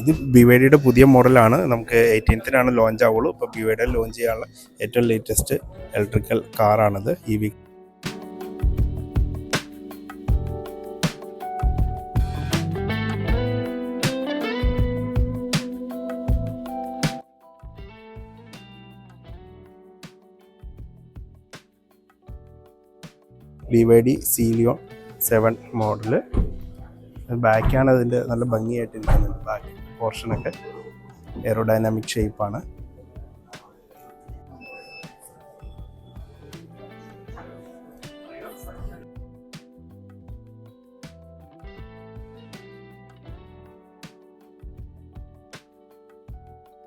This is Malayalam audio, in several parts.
ഇത് ബി വൈ ഡിയുടെ പുതിയ മോഡലാണ്. നമുക്ക് എയ്റ്റീൻത്തിനാണ് ലോഞ്ച് ആവുള്ളൂ. ഇപ്പോൾ ബി വൈ ഡി ലോഞ്ച് ചെയ്യാനുള്ള ഏറ്റവും latest electrical കാറാണിത് E V B Y D Sealion seven model ബാക്കാണ് അതിന്റെ നല്ല ഭംഗിയായിട്ട് ഇരിക്കുന്നത് ബാക്ക്. പോർഷനൊക്കെ എയറോഡൈനാമിക് ഷേപ്പാണ്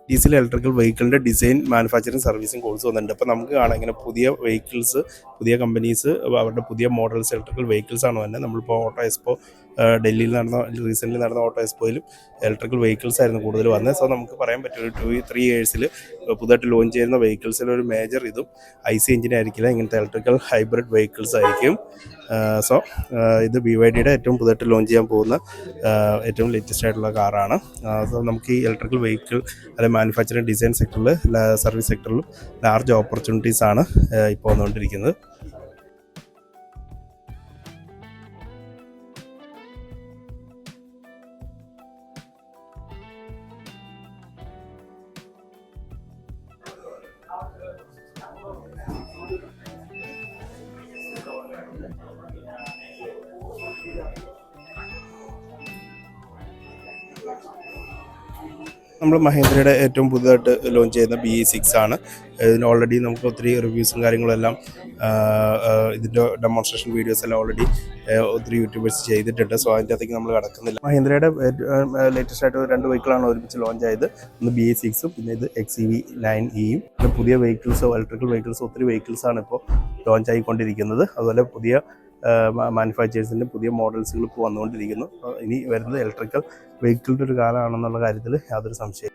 ഡീസൽ ഇലക്ട്രിക്കൽ വെഹിക്കിളിന്റെ ഡിസൈൻ മാനുഫാക്ചറിങ് സർവീസിങ് കോഴ്സ് വന്നിട്ടുണ്ട്. അപ്പോൾ നമുക്ക് കാണാം ഇങ്ങനെ പുതിയ വെഹിക്കിൾസ് പുതിയ കമ്പനീസ് അവരുടെ പുതിയ മോഡൽസ് ഇലക്ട്രിക്കൽ വെഹിക്കിൾസ് ആണ് തന്നെ നമ്മളിപ്പോൾ ഓട്ടോ എക്സ്പോ ഡൽഹിയിൽ നടന്ന റീസെന്റ്ലി നടന്ന ഓട്ടോ എക്സ്പോയിലും ഇലക്ട്രിക്കൽ വെഹിക്കിൾസ് ആയിരുന്നു കൂടുതൽ വന്നത് സോ നമുക്ക് പറയാൻ പറ്റും ഒരു ടു ത്രീ ഇയേഴ്സിൽ പുതുതായിട്ട് ലോഞ്ച് ചെയ്യുന്ന വെഹിക്കിൾസിൽ ഒരു മേജർ ഇതും ഐ സി എഞ്ചിൻ ആയിരിക്കില്ല. ഇങ്ങനത്തെ ഇലക്ട്രിക്കൽ ഹൈബ്രിഡ് വെഹിക്കിൾസ് ആയിരിക്കും. സോ ഇത് ബി വൈ ഡിയുടെ ഏറ്റവും പുതുതായിട്ട് ലോഞ്ച് ചെയ്യാൻ പോകുന്ന ഏറ്റവും ലേറ്റസ്റ്റ് ആയിട്ടുള്ള കാറാണ് സോ നമുക്ക് ഈ ഇലക്ട്രിക്കൽ വെഹിക്കിൾ അല്ലെങ്കിൽ മാനുഫാക്ചറിങ് ഡിസൈൻ സെക്ടറിൽ സർവീസ് സെക്ടറിലും ലാർജ് ഓപ്പർച്യൂണിറ്റീസ് ആണ് ഇപ്പോൾ വന്നുകൊണ്ടിരിക്കുന്നത്. problem. നമ്മൾ മഹേന്ദ്രയുടെ ഏറ്റവും പുതുതായിട്ട് ലോഞ്ച് ചെയ്യുന്ന ബി ഇ സിക്സ് ആണ്. ഇതിന് ഓൾറെഡി നമുക്ക് ഒത്തിരി റിവ്യൂസും കാര്യങ്ങളും എല്ലാം ആ, ആ, ഇതിന്റെ ഡെമോൺസ്ട്രേഷൻ വീഡിയോസ് എല്ലാം ഓൾറെഡി ഒത്തിരി യൂട്യൂബേഴ്സ് ചെയ്തിട്ടുണ്ട്. സോ അതിന്റെ അകത്തേക്ക് നമ്മൾ കടക്കുന്നില്ല. മഹേന്ദ്രയുടെ ലേറ്റസ്റ്റ് ആയിട്ട് രണ്ട് വെഹിക്കിളാണ് ഒരുമിച്ച് ലോഞ്ച് ആയത്. ഒന്ന് ബി എ സിക്സും പിന്നെ ഇത് എക്സ് ഇ വി നയൻ ഇയും പിന്നെ പുതിയ വെഹിക്കിൾസ് ഇലക്ട്രിക്കൽ വെഹിക്കിൾസ് ഒത്തിരി വെഹിക്കിൾസാണ് ഇപ്പോൾ ലോഞ്ച് ആയിക്കൊണ്ടിരിക്കുന്നത്. അതുപോലെ പുതിയ മാനുഫാക്ചേഴ്സിന്റെ പുതിയ മോഡൽസുകൾ ഇപ്പോൾ വന്നുകൊണ്ടിരിക്കുന്നു. ഇനി വരുന്നത് ഇലക്ട്രിക്കൽ വെഹിക്കിളിന്റെ ഒരു കാലമാണെന്നുള്ള കാര്യത്തിൽ യാതൊരു സംശയം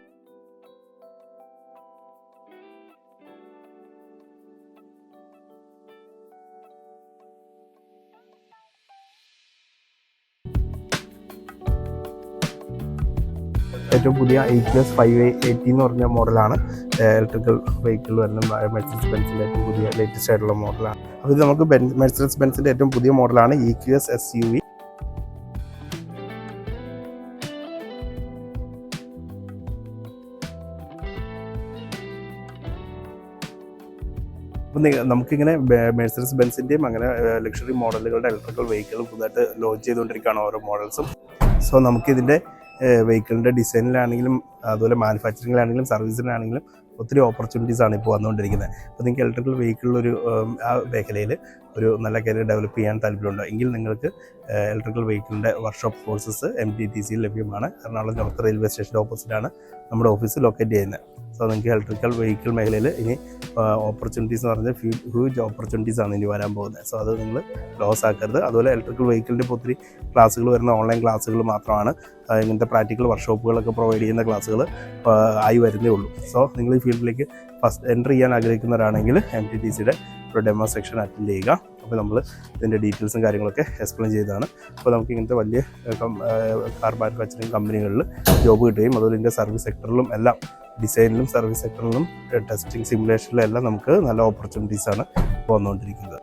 ഏറ്റവും പുതിയ എയ്റ്റ് പ്ലസ് ഫൈവ് എയ്റ്റി എന്ന് പറഞ്ഞ മോഡലാണ് ഇലക്ട്രിക്കൽ വെഹിക്കിൾ വരുന്ന ബെൻസിന്റെ ഏറ്റവും പുതിയ ലേറ്റസ്റ്റ് ആയിട്ടുള്ള മോഡലാണ് ഇത് നമുക്ക് ബെൻ മെഴ്സൻസ് ബെൻസിന്റെ ഏറ്റവും പുതിയ മോഡലാണ് E Q S S U V അപ്പം നമുക്കിങ്ങനെ മെഴ്സൻസ് ബെൻസിന്റെയും അങ്ങനെ ലക്ഷറി മോഡലുകളുടെ ഇലക്ട്രിക്കൽ വെഹിക്കിളും പുതുതായിട്ട് ലോഞ്ച് ചെയ്തുകൊണ്ടിരിക്കുകയാണ് ഓരോ മോഡൽസും സോ നമുക്കിതിന്റെ വെഹിക്കിളിന്റെ ഡിസൈനിലാണെങ്കിലും അതുപോലെ മാനുഫാക്ചറിങ്ങിലാണെങ്കിലും സർവീസിലാണെങ്കിലും ഒത്തിരി ആണ് ഇപ്പോൾ വന്നുകൊണ്ടിരിക്കുന്നത്. അപ്പോൾ നിങ്ങൾക്ക് ഇലക്ട്രിക്കൽ വെഹിക്കിളിലൊരു ആ മേഖലയിൽ ഒരു നല്ല കരിയർ ഡെവലപ്പ് ചെയ്യാൻ താല്പര്യമുണ്ടോ. എങ്കിൽ നിങ്ങൾക്ക് electrical വെഹിക്കിളിന്റെ workshop courses M T T സിയിൽ ലഭ്യമാണ്. എറണാകുളം നോർത്ത് റെയിൽവേ സ്റ്റേഷന്റെ ഓപ്പോസിറ്റാണ് നമ്മുടെ ഓഫീസ് ലൊക്കേറ്റ് ചെയ്യുന്നത്. സോ നിങ്ങൾക്ക് ഇലക്ട്രിക്കൽ വെഹിക്കിൾ മേഖലയിൽ ഇനി ഓപ്പർച്യൂണിറ്റീസ് എന്ന് പറഞ്ഞാൽ ഹ്യൂജ് ഓപ്പർച്യൂണിറ്റീസ് ആണ് ഇനി വരാൻ പോകുന്നത്. സോ അത് നിങ്ങൾ ലോസ് ആക്കരുത്. അതുപോലെ ഇലക്ട്രിക്കൽ വെഹിക്കിളിന്റെ ഇപ്പോൾ ഒത്തിരി ക്ലാസ്സുകൾ വരുന്ന ഓൺലൈൻ ക്ലാസ്സുകൾ മാത്രമാണ്. ഇങ്ങനത്തെ പ്രാക്ടിക്കൽ വർക്ക്ഷോപ്പുകളൊക്കെ പ്രൊവൈഡ് ചെയ്യുന്ന ക്ലാസ്സുകൾ ആയി വരുന്നേ ഉള്ളൂ. സോ നിങ്ങൾ ഈ ഫീൽഡിലേക്ക് ഫസ്റ്റ് എന്റർ ചെയ്യാൻ ആഗ്രഹിക്കുന്നവരാണെങ്കിൽ എം ടി ടി സിയുടെ ഒരു ഡെമോ സെക്ഷൻ അറ്റൻഡ് ചെയ്യുക. അപ്പോൾ നമ്മൾ ഇതിന്റെ ഡീറ്റെയിൽസും കാര്യങ്ങളൊക്കെ എക്സ്പ്ലെയിൻ ചെയ്തതാണ്. അപ്പോൾ നമുക്ക് ഇങ്ങനത്തെ വലിയ കാർ മാനുഫാക്ചറിങ് കമ്പനികളിൽ ജോബ് കിട്ടുകയും അതുപോലെ ഇതിന്റെ സർവീസ് സെക്ടറിലും എല്ലാം ഡിസൈനിലും സർവീസ് സെക്ടറിലും ടെസ്റ്റിംഗ് സിമുലേഷനിലും എല്ലാം നമുക്ക് നല്ല ഓപ്പർച്യൂണിറ്റീസ് ആണ് ഇപ്പോൾ വന്നുകൊണ്ടിരിക്കുന്നത്.